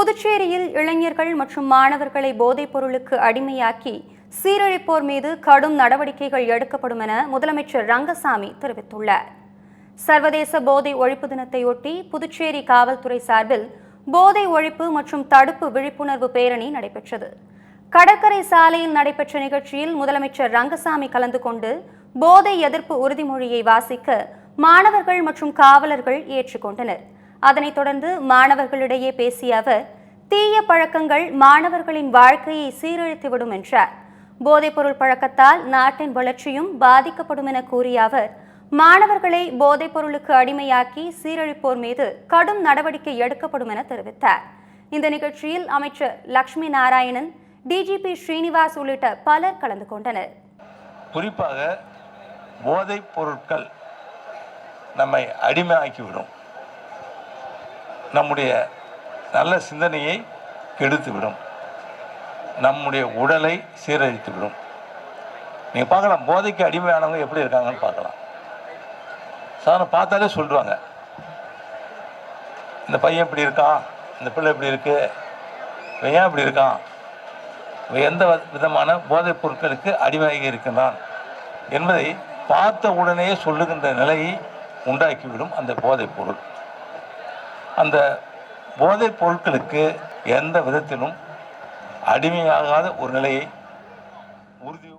புதுச்சேரியில் இளைஞர்கள் மற்றும் மாணவர்களை போதைப் பொருளுக்கு அடிமையாக்கி சீரழிப்போர் மீது கடும் நடவடிக்கைகள் எடுக்கப்படும் என முதலமைச்சர் ரங்கசாமி தெரிவித்துள்ளார். சர்வதேச போதை ஒழிப்பு தினத்தையொட்டி புதுச்சேரி காவல்துறை சார்பில் போதை ஒழிப்பு மற்றும் தடுப்பு விழிப்புணர்வு பேரணி நடைபெற்றது. கடற்கரை சாலையில் நடைபெற்ற நிகழ்ச்சியில் முதலமைச்சர் ரங்கசாமி கலந்து கொண்டு போதை எதிர்ப்பு உறுதிமொழியை வாசிக்க மாணவர்கள் மற்றும் காவலர்கள் ஏற்றுக்கொண்டனர். அதனைத் தொடர்ந்து மாணவர்களிடையே பேசிய அவர் தீய பழக்கங்கள் மாணவர்களின் வாழ்க்கையை சீரழித்துவிடும் என்றார். போதைப்பொருள் பழக்கத்தால் நாட்டின் வளர்ச்சியும் பாதிக்கப்படும் என கூறிய அவர் மாணவர்களை போதைப் பொருளுக்கு அடிமையாக்கி சீரழிப்போர் மீது கடும் நடவடிக்கை எடுக்கப்படும் என தெரிவித்தார். இந்த நிகழ்ச்சியில் அமைச்சர் லக்ஷ்மி நாராயணன் டிஜிபி ஸ்ரீனிவாஸ் உள்ளிட்ட பலர் கலந்து கொண்டனர். குறிப்பாக போதைப் பொருட்கள் நம்மை அடிமையாக்கிவிடும். நம்முடைய நல்ல சிந்தனையை கெடுத்துவிடும். நம்முடைய உடலை சீரழித்துவிடும். நீங்கள் பார்க்கலாம் போதைக்கு அடிமையானவங்க எப்படி இருக்காங்கன்னு பார்க்கலாம். சாதாரண பார்த்தாலே சொல்லுவாங்க இந்த பையன் இப்படி இருக்கான் இந்த பிள்ளை இப்படி இருக்கு இவன் ஏன் இப்படி இருக்கான்? இவன் எந்த விதமான போதைப் பொருட்களுக்கு அடிமையாகி இருக்கின்றான் என்பதை பார்த்த உடனேயே சொல்லுகின்ற நிலையை உண்டாக்கிவிடும் அந்த போதைப் பொருள். அந்த போதைப் பொருட்களுக்கு எந்த விதத்திலும் அடிமையாகாத ஒரு நிலையை உறுதி